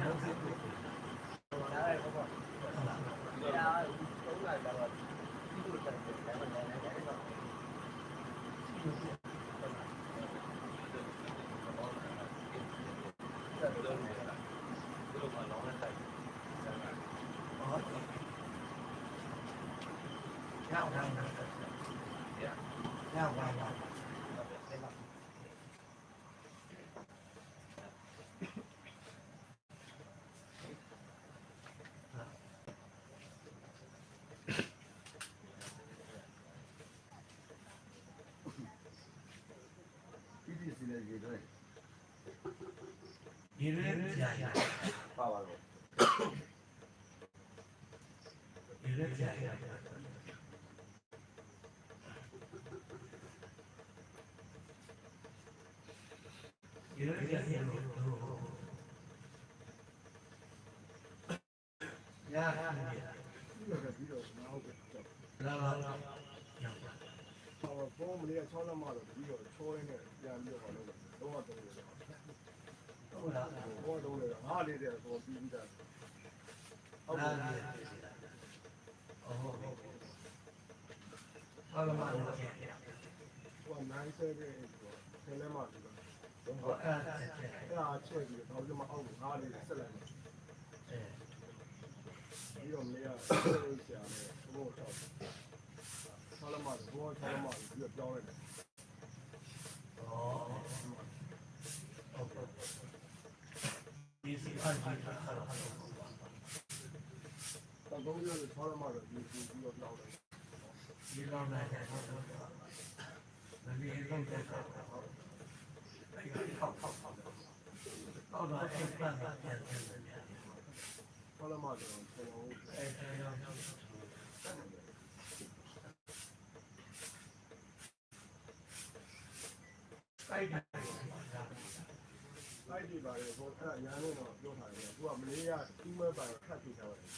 Yeah. Yeah, wow, wow. ဒီရဲကြာရပါပါတော့ဒီရဲကြာရဒီရဲကြာရလို့ရရပြီးတော့ပြီးတော့နောက်တော့လာလာလာဟောဖုန်းမလေးက6လက်မှတော့ပြီးတော့ချောရင်းနဲ့ပြန်ပြီးတော့လုပ်တယ်တော့တော့တယ် ဟုတ်လားဘောတော့လေငါလေးတဲ့ဆိုပြီးပြီးတာဟုတ်လာကဲ့လာအော်ဟုတ်ဘာမှမလုပ်ခဲ့ဟိုနိုင်ဆဲတဲ့ဆိုဆယ်လက်မှပြီးတော့ဘူးအဲ့ဒါဆက်တယ်အဲ့ဒါချက်ပြီးတော့ဒီမှာအောက်ကိုငါလေးဆက်လိုက်တယ်အဲပြီးတော့မလေးကဆရာနဲ့ဘောတော့6လက်မှဘော6လက်မှပြီးတော့ပြောင်းလိုက် 大哥，你炒了嘛？这这这这闹的，你闹的。那边弄点菜，那个炒炒炒的，炒了吃，拌了吃，炒了嘛就。哎呀。 ကြီးက6လက်မှတော့ပြီးပြီးတော့ပြောင်းလိုက်ဒီလောက်နဲ့ဟုတ်တော့မမီလုံးတဲ့ခါအဲ့ဒီဟောက်ဟောက်ဟောက်တော့တော့အဲ့ပန်းပြန်ပြန်ပြန်6လက်မှတော့ကျွန်တော်အဲ့ဒါရောအဲ့ဒါလိုက်ကြည့်ပါလေဟိုအဲ့ဒါညာလို့တော့ပြောထားတယ်သူကမလေးကသူ့မဲ့ပါခတ်ထိထားတယ်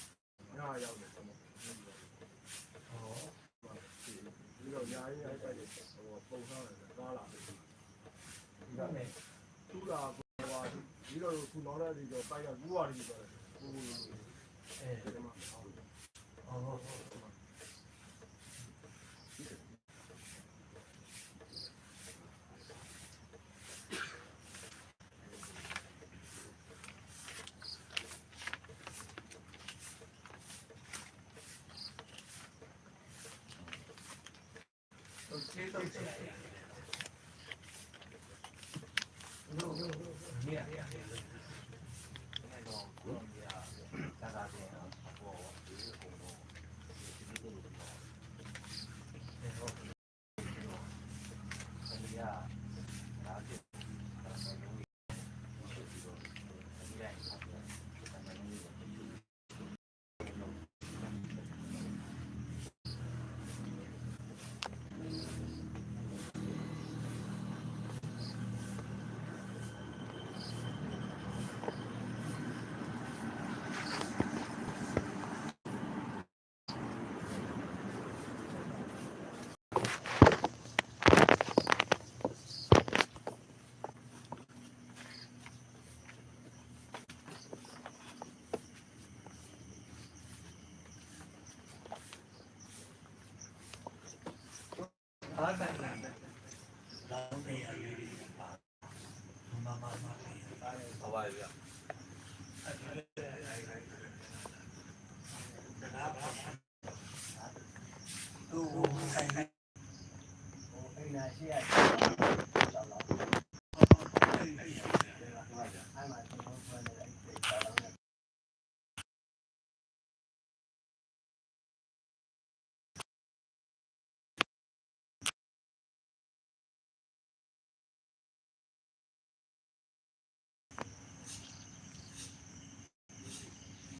ညရောက်တယ်ကျွန်တော်ဟောပြီးတော့ညာရေးအဲ့တိုက်တယ်ဟိုပုံထားတယ်ကားလာတယ်ဒီဒါကနဲ့သူ့လာဟိုဟာပြီးတော့ခုနောက်တဲ့ဒီတော့ပိုက်ကကူးသွားတယ်ပြောတယ်ဟိုအဲဒီမှာ Yeah, yeah, yeah. பார்த்தேன்